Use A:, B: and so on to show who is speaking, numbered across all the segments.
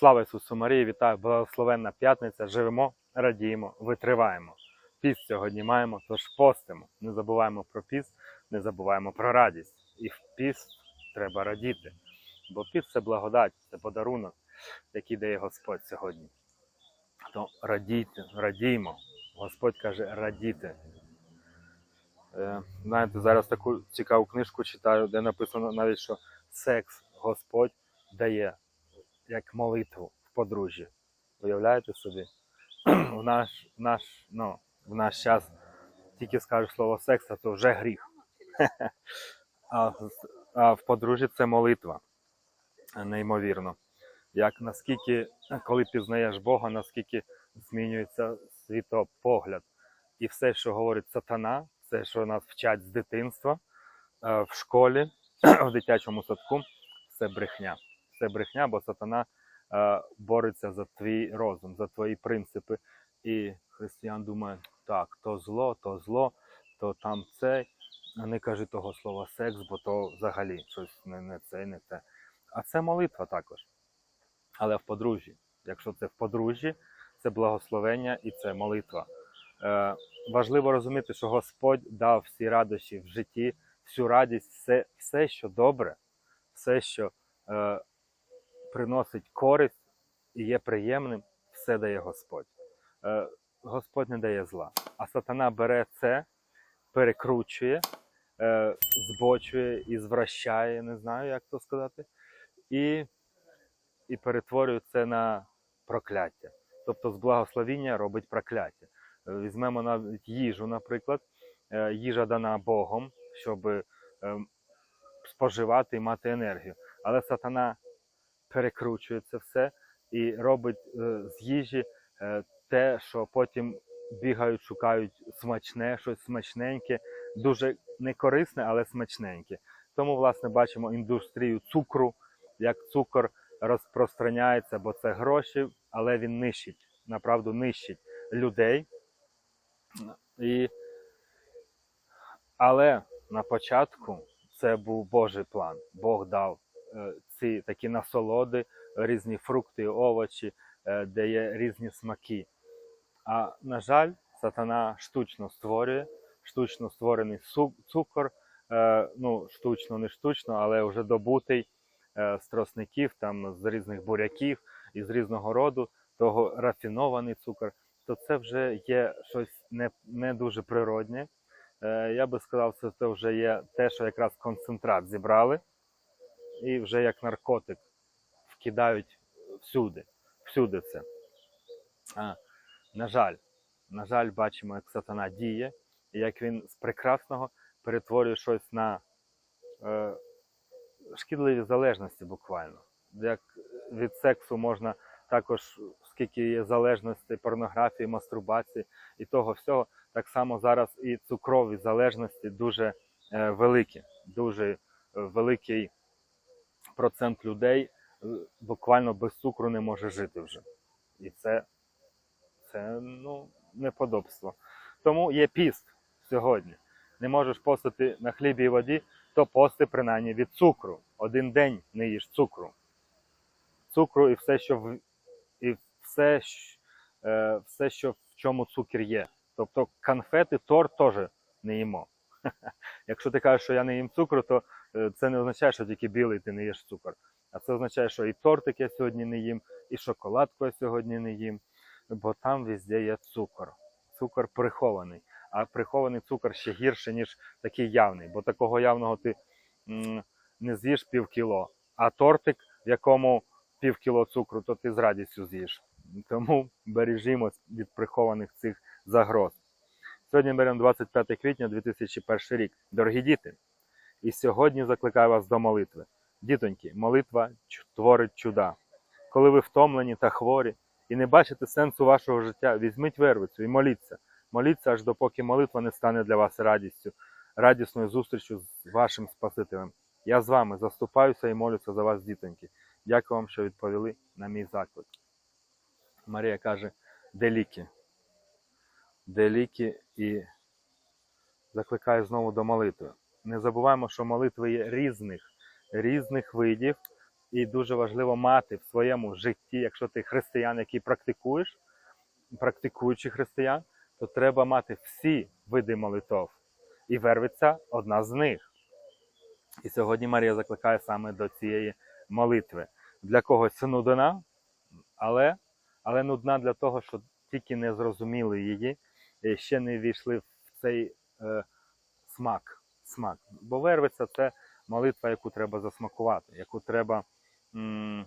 A: Слава Ісусу Марії, вітаю, благословенна п'ятниця. Живемо, радіємо, витриваємо. Піст сьогодні маємо, тож постимо. Не забуваємо про піст, не забуваємо про радість. І в піст треба радіти. Бо піст це благодать, це подарунок, який дає Господь сьогодні. То радійте, радіймо. Господь каже радіти. Е, знаєте, зараз таку цікаву книжку читаю, де написано навіть, що секс Господь дає як молитву в подружжі. Уявляєте собі? В наш, наш, ну, в наш час тільки скажеш слово секс, а то вже гріх. А, а в подружжі це молитва. Неймовірно. Як наскільки, коли пізнаєш Бога, наскільки змінюється світопогляд. І все, що говорить сатана, все, що нас вчать з дитинства, е, в школі, в дитячому садку, це брехня. Це брехня, бо сатана е, бореться за твій розум, за твої принципи. І християн думає, так, то зло, то зло, то там це. Не кажи того слова секс, бо то взагалі щось не, не це, не те. А це молитва також. Але в подружжі. Якщо це в подружжі, це благословення і це молитва. Е, важливо розуміти, що Господь дав всі радощі в житті, всю радість, все, все що добре, все, що е, приносить користь і є приємним, все дає Господь. Е, Господь не дає зла. А сатана бере це, перекручує, е, збочує і звращає, не знаю, як то сказати, і, і перетворює це на прокляття. Тобто з благословіння робить прокляття. Е, Візьмемо навіть їжу, наприклад. Їжа дана Богом, щоб е, споживати і мати енергію. Але сатана перекручує це все і робить е, з їжі е, те, що потім бігають, шукають смачне, щось смачненьке, дуже некорисне, але смачненьке. Тому, власне, бачимо індустрію цукру, як цукор розпространяється, бо це гроші, але він нищить, направду нищить людей. І... Але на початку це був Божий план. Бог дав е, ці такі насолоди, різні фрукти, овочі, е, де є різні смаки. А на жаль, сатана штучно створює, штучно створений цукор, е, ну штучно, не штучно, але вже добутий е, з тросників, там з різних буряків і з різного роду, того рафінований цукор, то це вже є щось не, не дуже природне. Е, я би сказав, це вже є те, що якраз концентрат зібрали, і вже як наркотик вкидають всюди. Всюди це. А, на жаль, на жаль, бачимо, як сатана діє, і як він з прекрасного перетворює щось на е, шкідливі залежності буквально. Як від сексу можна також, скільки є залежностей, порнографії, мастурбації і того всього, так само зараз і цукрові залежності дуже е, великі. Дуже е, великий процент людей е, буквально без цукру не може жити вже. І це, це ну, неподобство. Тому є піст сьогодні. Не можеш постити на хлібі і воді, то пости принаймні від цукру. Один день не їж цукру. Цукру і все, що в, і все, е, все, що в чому цукір є. Тобто конфети, торт теж не їмо. Якщо ти кажеш, що я не їм цукру, то е, це не означає, що тільки білий ти не їш цукор. А це означає, що і тортик я сьогодні не їм, і шоколадку я сьогодні не їм, бо там везде є цукор. Цукор прихований. А прихований цукор ще гірше, ніж такий явний, бо такого явного ти не з'їш пів кіло. А тортик, в якому пів кіло цукру, то ти з радістю з'їш. Тому бережімо від прихованих цих загроз. Сьогодні беремо 25 квітня 2001 рік. Дорогі діти, і сьогодні закликаю вас до молитви. Дітоньки, молитва творить чуда. Коли ви втомлені та хворі і не бачите сенсу вашого життя, візьміть вервицю і моліться. Моліться аж допоки молитва не стане для вас радістю, радісною зустрічю з вашим Спасителем. Я з вами заступаюся і молюся за вас, дітоньки. Дякую вам, що відповіли на мій заклик. Марія каже, де ліки? Де ліки і закликаю знову до молитви. Не забуваємо, що молитви є різних, різних видів, І дуже важливо мати в своєму житті, якщо ти християн, який практикуєш, практикуючий християн, то треба мати всі види молитов. І вервиця одна з них. І сьогодні Марія закликає саме до цієї молитви. Для когось нудна, але, але нудна для того, що тільки не зрозуміли її, ще не війшли в цей е, смак. смак. Бо вервиця це молитва, яку треба засмакувати, яку треба м,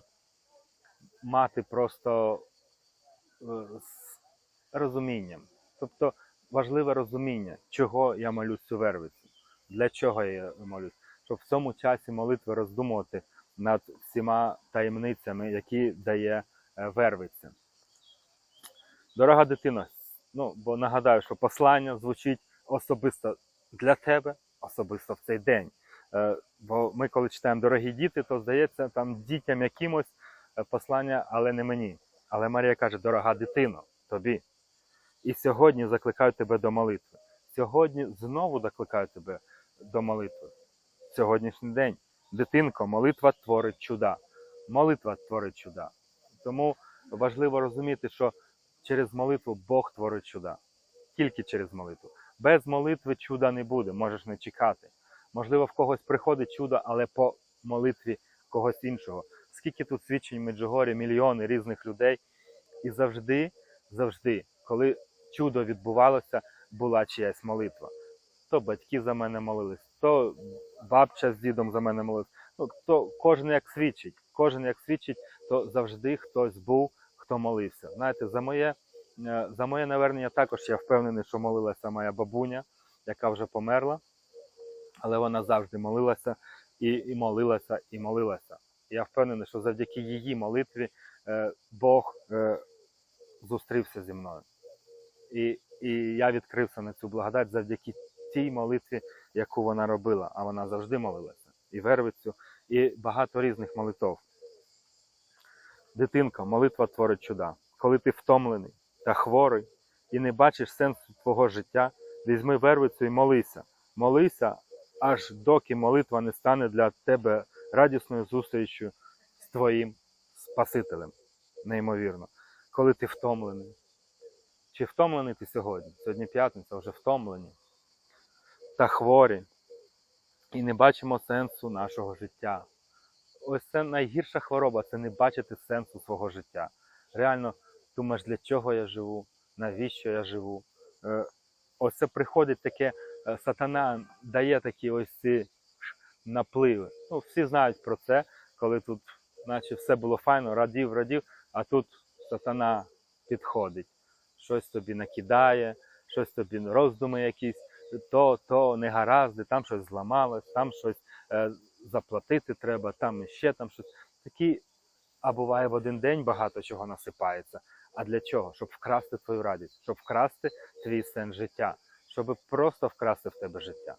A: мати просто е, з розумінням. Тобто важливе розуміння, чого я молюсь цю вервицю, для чого я молюсь, щоб в цьому часі молитви роздумувати над всіма таємницями, які дає е, вервиця. Дорога дитино, ну бо нагадаю, що послання звучить особисто для тебе, особисто в цей день. Е, Бо ми, коли читаємо дорогі діти, то здається там дітям якимось е, послання, але не мені. Але Марія каже: дорога дитино, тобі. І сьогодні закликаю тебе до молитви. Сьогодні знову закликаю тебе до молитви. Сьогоднішній день. Дитинко, молитва творить чуда. Молитва творить чуда. Тому важливо розуміти, що через молитву Бог творить чуда. Тільки через молитву. Без молитви чуда не буде, можеш не чекати. Можливо, в когось приходить чудо, але по молитві когось іншого. Скільки тут свідчень в Меджугорі, мільйони різних людей. І завжди, завжди, коли чудо відбувалося, була чиясь молитва. То батьки за мене молились, то бабча з дідом за мене молились. Ну, то кожен як свідчить, кожен як свідчить, то завжди хтось був, хто молився. Знаєте, за моє, е, за моє навернення також я впевнений, що молилася моя бабуня, яка вже померла, але вона завжди молилася і, і молилася, і молилася. Я впевнений, що завдяки її молитві е, Бог е, зустрівся зі мною. І, і я відкрився на цю благодать завдяки тій молитві, яку вона робила, а вона завжди молилася. І вервицю, і багато різних молитов. Дитинка, молитва творить чуда. Коли ти втомлений та хворий і не бачиш сенсу твого життя, візьми вервицю і молися. Молися, аж доки молитва не стане для тебе радісною зустрічю з твоїм Спасителем. Неймовірно. Коли ти втомлений. Чи втомлений ти сьогодні? Сьогодні п'ятниця, вже втомлені та хворі, і не бачимо сенсу нашого життя. Ось це найгірша хвороба це не бачити сенсу свого життя. Реально думаєш, для чого я живу, навіщо я живу. Е, Ось це приходить таке, е, сатана дає такі ось ці напливи. Ну, всі знають про це, коли тут, наче все було файно, радів, радів, а тут сатана підходить, щось тобі накидає, щось тобі роздуми якісь то, то негаразди, там щось зламалось, там щось е, заплатити треба, там іще там щось. Такі, а буває в один день багато чого насипається. А для чого? Щоб вкрасти твою радість, щоб вкрасти твій сенс життя, щоб просто вкрасти в тебе життя.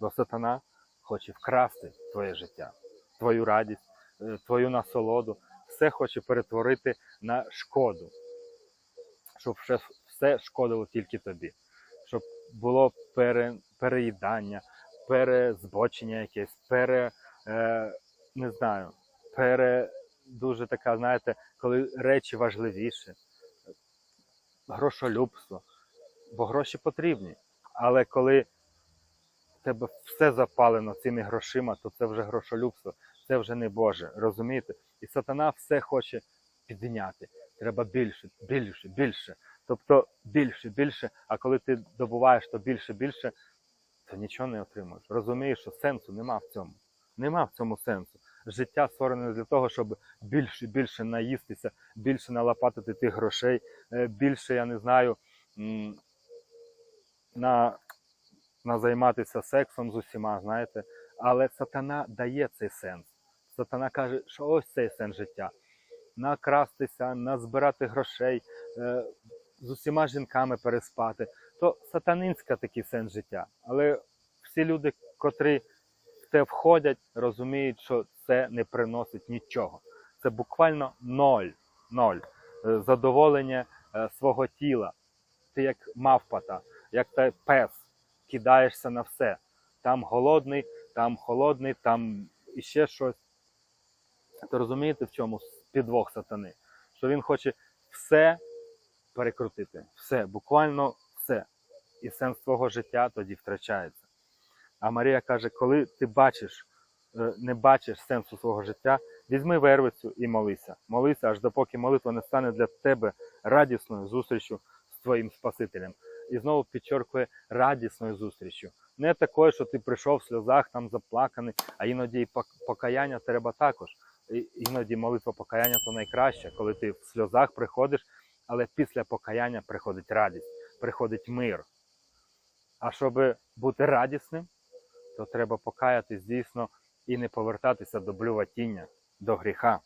A: Бо сатана хоче вкрасти твоє життя, твою радість, е, твою насолоду, все хоче перетворити на шкоду, щоб все шкодило тільки тобі. Щоб було пере, переїдання, перезбочення якесь, пере, е, не знаю, пере, дуже така, знаєте, коли речі важливіші, грошолюбство, бо гроші потрібні. Але коли в тебе все запалено цими грошима, то це вже грошолюбство, це вже не Боже, розумієте? І сатана все хоче підняти. Треба більше, більше, більше. Тобто більше, більше, а коли ти добуваєш то більше, більше, то нічого не отримуєш. Розумієш, що сенсу нема в цьому. Нема в цьому сенсу. Життя створене для того, щоб більше, більше наїстися, більше налопатити тих грошей, е, більше, я не знаю, на, на займатися сексом з усіма, знаєте. Але сатана дає цей сенс. Сатана каже, що ось цей сенс життя. Накрастися, назбирати грошей, е, з усіма жінками переспати. То сатанинська такий сенс життя. Але всі люди, котрі в те входять, розуміють, що це не приносить нічого. Це буквально ноль. ноль. Е, Задоволення е, свого тіла. Ти як мавпата, як той пес, кидаєшся на все. Там голодний, там холодний, там іще щось. То розумієте, в чому підвох сатани? Що він хоче все перекрутити, все, буквально. І сенс твого життя тоді втрачається. А Марія каже, коли ти бачиш, е, не бачиш сенсу свого життя, візьми вервицю і молися. Молися, аж допоки молитва не стане для тебе радісною зустрічю з твоїм Спасителем. І знову підчеркує радісною зустрічю. Не такою, що ти прийшов в сльозах, там заплаканий, а іноді і покаяння треба також. Іноді молитва покаяння то найкраще, коли ти в сльозах приходиш, але після покаяння приходить радість, приходить мир. А щоб бути радісним, то треба покаятись дійсно і не повертатися до блюватіння, до гріха.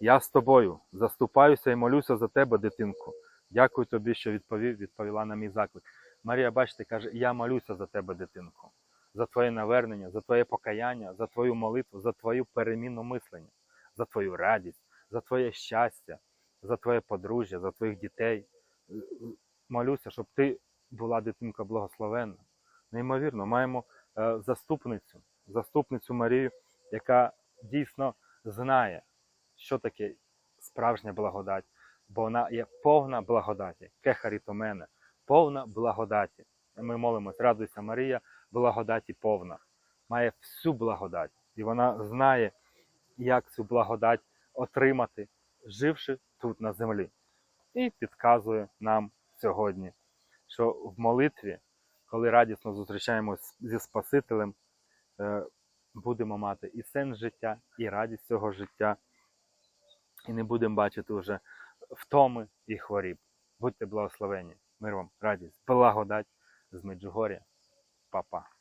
A: Я з тобою заступаюся і молюся за тебе, дитинку. Дякую тобі, що відповів, відповіла на мій заклик. Марія, бачите, каже, я молюся за тебе, дитинку, за твоє навернення, за твоє покаяння, за твою молитву, за твою переміну мислення, за твою радість, за твоє щастя, за твоє подружжя, за твоїх дітей. Молюся, щоб ти була дитинка благословенна. Неймовірно, маємо е, заступницю, заступницю Марію, яка дійсно знає, що таке справжня благодать, бо вона є повна благодаті, кехарітомене, повна благодаті. Ми молимось, радуйся, Марія, благодаті повна, має всю благодать, і вона знає, як цю благодать отримати, живши тут на землі. І підказує нам сьогодні, що в молитві, коли радісно зустрічаємось зі Спасителем, е, будемо мати і сенс життя, і радість цього життя, і не будемо бачити вже втоми і хворіб. Будьте благословені. Мир вам, радість, благодать з Меджугор'я. Па-па.